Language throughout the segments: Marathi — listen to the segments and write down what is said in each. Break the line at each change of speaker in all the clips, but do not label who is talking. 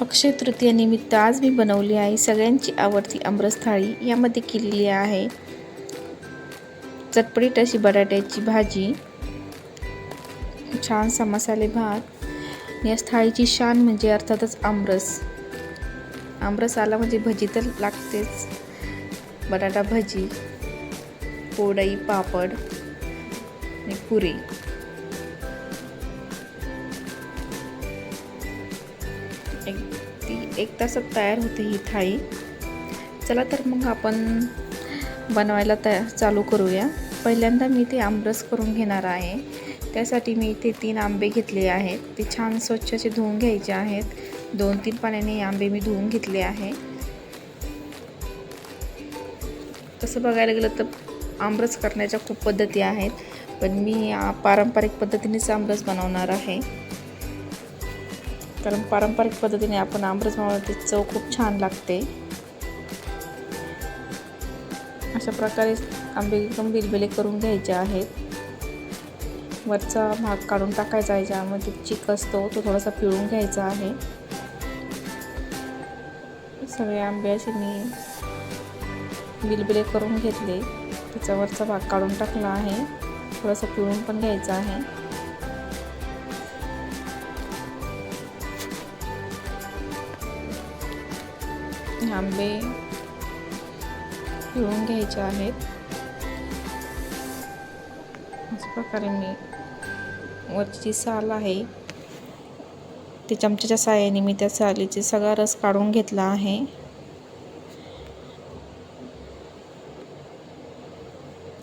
अक्षय तृतीयेनिमित्त आज मी बनवली आहे सगळ्यांची आवडती आमरस थाळी यामध्ये केलेली आहे चटपटीत अशी बटाट्याची भाजी छानसा मसाले भात या थाळीची शान म्हणजे अर्थातच आमरस. आमरस आला म्हणजे भजी तर लागतेच. बटाटा भजी पोडई पापड आणि पुरी. एक तासात तयार होते ही थाळी. चला तर मग आपण बनवायला तया चालू करूया. पहिल्यांदा मी ते आमरस करून घेणार आहे. त्यासाठी मी इथे तीन आंबे घेतले आहेत. ते छान स्वच्छ असे धुवून घ्यायचे आहेत. दोन तीन पाण्याने आंबे मी धुवून घेतले आहे. तसं बघायला गेलं तर आमरस करण्याच्या खूप पद्धती आहेत. पण मी पारंपरिक पद्धतीनेच आमरस बनवणार आहे. कारण पारंपरिक पद्धतीने आपण आमरस बनवलं चव खूप छान लागते. अशा प्रकारे आंबे एकदम बिलबिले करून घ्यायचे आहेत. वरचा भाग काढून टाकायचा आहे ज्यामध्ये चिक असतो तो थोडासा पिळून घ्यायचा आहे. सगळे आंबे असे मी बिलबिले करून घेतले. त्याचा वरचा भाग काढून टाकला आहे. थोडासा पिळून पण घ्यायचा आहे. आंबे पिळून घ्यायचे आहेत. अशा प्रकारे मी वरची साल आहे ते चमच्याच्या साहाय्याने मी त्या सालीचे सगळा रस काढून घेतला आहे.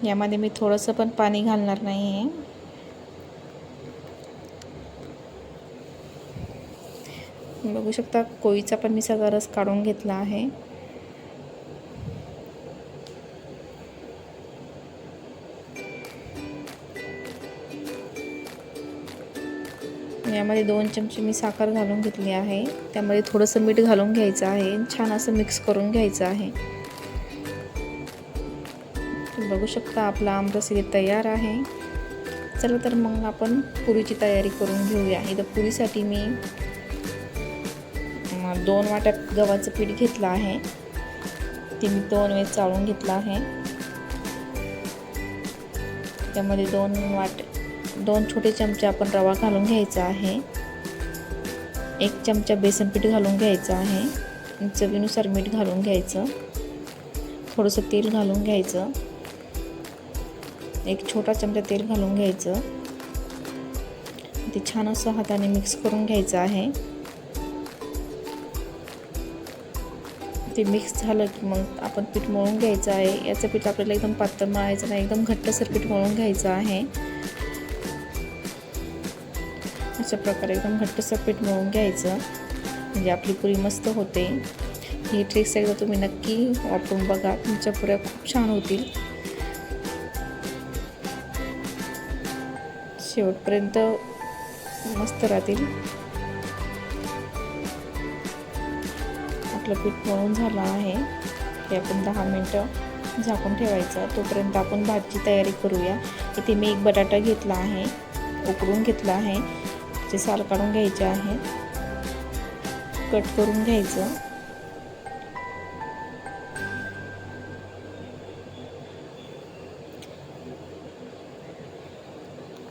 यामध्ये मी थोडंसं पण पाणी घालणार नाही आहे बघू शकता कोळीचा पण मी सगळा रस काढून घेतला आहे. यामध्ये दोन चमचे मी साखर घालून घेतली आहे. त्यामध्ये थोडंसं मीठ घालून घ्यायचं आहे छान असं मिक्स करून घ्यायचं आहे. बघू शकता आपला आमरस इथे तयार आहे. चला तर मग आपण पुरीची तयारी करून घेऊया. इथं पुरीसाठी मी दोन वाट्या गव्हाचं पीठ घेतलं आहे. ते मी दोन वेळेस चाळून घेतलं आहे. त्यामध्ये दोन वाट दोन छोटे चमचे आपण रवा घालून घ्यायचा आहे. एक चमचा बेसन पीठ घालून घ्यायचं आहे. चवीनुसार मीठ घालून घ्यायचं. थोडंसं तेल घालून घ्यायचं. एक छोटा चमचा तेल घालून घ्यायचं. ते छान असं हाताने मिक्स करून घ्यायचं आहे. ते मिक्स झालं की मग आपण पीठ मळून घ्यायचं आहे. याचं पीठ आपल्याला एकदम पातळ मळायचं नाही एकदम घट्टसर पीठ मळून घ्यायचं आहे. अशा प्रकारे एकदम घट्टसर पीठ मळून घ्यायचं. म्हणजे आपली पुरी मस्त होते. ही ट्रिक्स एकदा तुम्ही नक्की वापरून बघा. तुमच्या पुऱ्या खूप छान होतील. शेवटपर्यंत मस्त राहतील. आपलं पीठ मळून झालं आहे. ते आपण दहा मिनटं झाकून ठेवायचं. तोपर्यंत आपण भातची तयारी करूया. इथे मी एक बटाटा घेतला आहे. उकडून घेतला आहे. त्याचे साल काढून घ्यायचे आहे. कट करून घ्यायचं.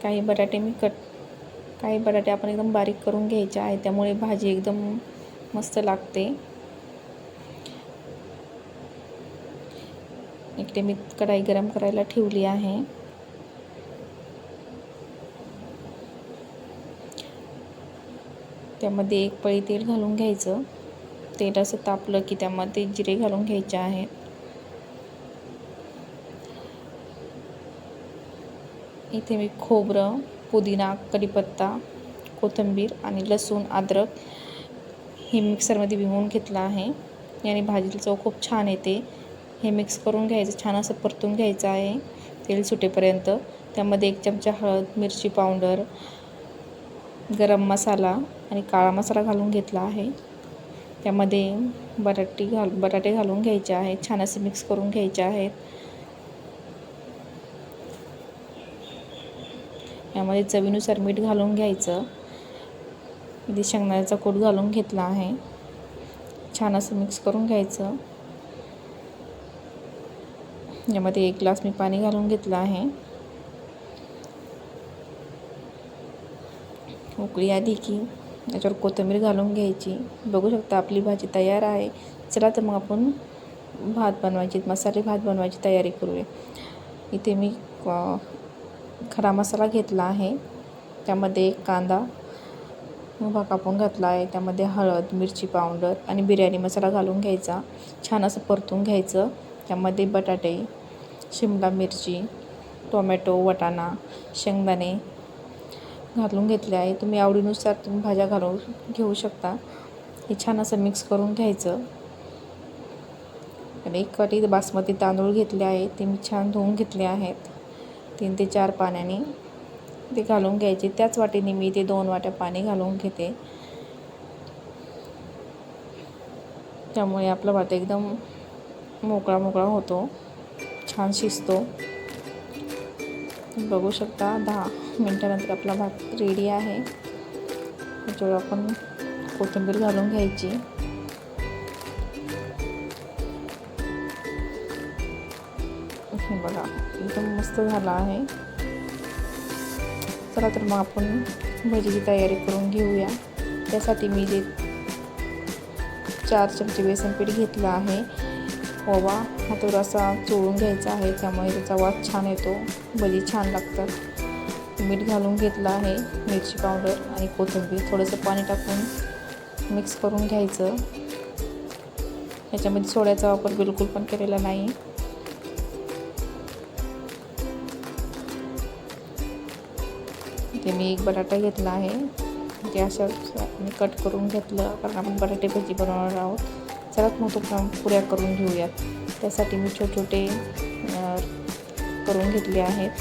काही बटाटे मी कट काही बटाटे आपण एकदम बारीक करून घ्यायचे आहे त्यामुळे भाजी एकदम मस्त लागते. इकडे मी कढाई गरम करायला ठेवली आहे. त्यामध्ये एक पळी तेल घालून घ्यायचं. तेल असं तापलं की त्यामध्ये जिरे घालून घ्यायचे आहेत. इथे मी खोबरं पुदिना कढीपत्ता कोथिंबीर आणि लसूण अद्रक हे मिक्सरमध्ये भिवून घेतलं आहे. याने भाजीला चव खूप छान येते. हे मिक्स करून घ्यायचं. छान असं परतून घ्यायचं आहे. तेल सुटेपर्यंत. त्यामध्ये एक चमचा हळद मिरची पावडर गरम मसाला आणि काळा मसाला घालून घेतला आहे. त्यामध्ये बटाटी घाल बटाटे घालून घ्यायचे आहेत. छान असे मिक्स करून घ्यायचे आहेत. यामध्ये चवीनुसार मीठ घालून घ्यायचं. इथे शेंगदाण्याचा कूट घालून घेतला आहे. छान असं मिक्स करून घ्यायचं. यामध्ये एक ग्लास मी पाणी घालून घेतलं आहे. उकळी आली की याच्यावर कोथिंबीर घालून घ्यायची. बघू शकता आपली भाजी तयार आहे. चला तर मग आपण भात बनवायची मसाले भात बनवायची तयारी करूया. इथे मी खरा मसाला घेतला आहे. त्यामध्ये एक कांदा उभा कापून घातला आहे. त्यामध्ये हळद मिरची पावडर आणि बिर्याणी मसाला घालून घ्यायचा. छान असं परतून घ्यायचं. त्यामध्ये बटाटे शिमला मिरची टोमॅटो वटाणा शेंगदाणे घालून घेतले आहे. तुम्ही आवडीनुसार तुम्ही भाज्या घालून घेऊ शकता. हे छान असं मिक्स करून घ्यायचं. आणि एक कटी बासमती तांदूळ घेतले आहे. ते मी छान धुवून घेतले आहेत. तीन ते चार पाण्याने ते घालून घ्यायचे. त्याच वाटीने मी ते दोन वाट्या पाणी घालून घेते. त्यामुळे आपलं भात एकदम मोकळा मोकळा होतो. छान शिजतो. बघू शकता दहा मिनटानंतर आपला भात रेडी आहे. त्याच्यावर आपण कोथिंबीर घालून घ्यायची. बघा, एकदम मस्त झाला आहे. चला तर मग आपण भजीची तयारी करून घेऊया. त्यासाठी मी जे चार चमचे बेसन पीठ घेतलं आहे. ओवा हा थोडासा चोळून घ्यायचा आहे त्यामुळे त्याचा वास छान येतो. भजी छान लागतात. मीठ घालून घेतलं आहे मिरची पावडर आणि कोथिंबीर. थोडंसं पाणी टाकून मिक्स करून घ्यायचं. याच्यामध्ये सोड्याचा वापर बिलकुल पण केलेला नाही. इथे मी एक बटाटा घेतला आहे. ते अशा मी कट करून घेतलं कारण आपण बटाटे भजी बनवणार आहोत. चलात मोठं पुऱ्या करून घेऊयात. त्यासाठी मी छोटे छोटे करून घेतले आहेत.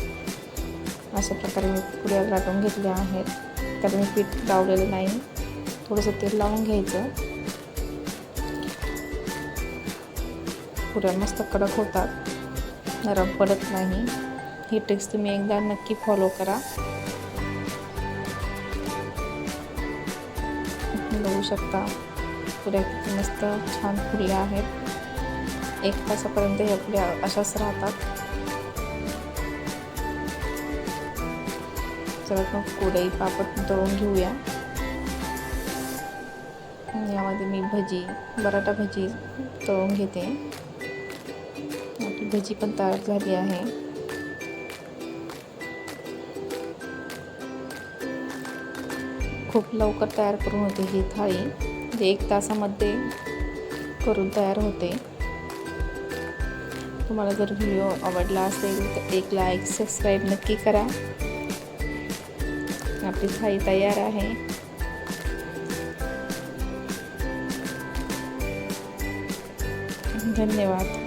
अशा प्रकारे मी पुऱ्या लाटून घेतल्या आहेत. त्याला मी पीठ लावलेलं नाही. थोडंसं तेल लावून घ्यायचं. पुऱ्या मस्त कडक होतात. नरम पडत नाही. ही ट्रिक्स तुम्ही एकदा नक्की फॉलो करा. बघू शकता. फुले मस्त छान फुल्या आहेत. एक तासापर्यंत ह्या फुले अशाच राहतात. चला मग कुडई पापड तळून घेऊया. यामध्ये मी भजी बराटा भजी तळून घेते. आपली भजी पण तयार झाली आहे. खूप लवकर तयार करून होते ही थाळी. म्हणजे एक तासामध्ये करून तयार होते. तुम्हाला जर व्हिडिओ आवडला असेल तर एक लाईक सबस्क्राईब नक्की करा. आपली थाळी तयार आहे. धन्यवाद.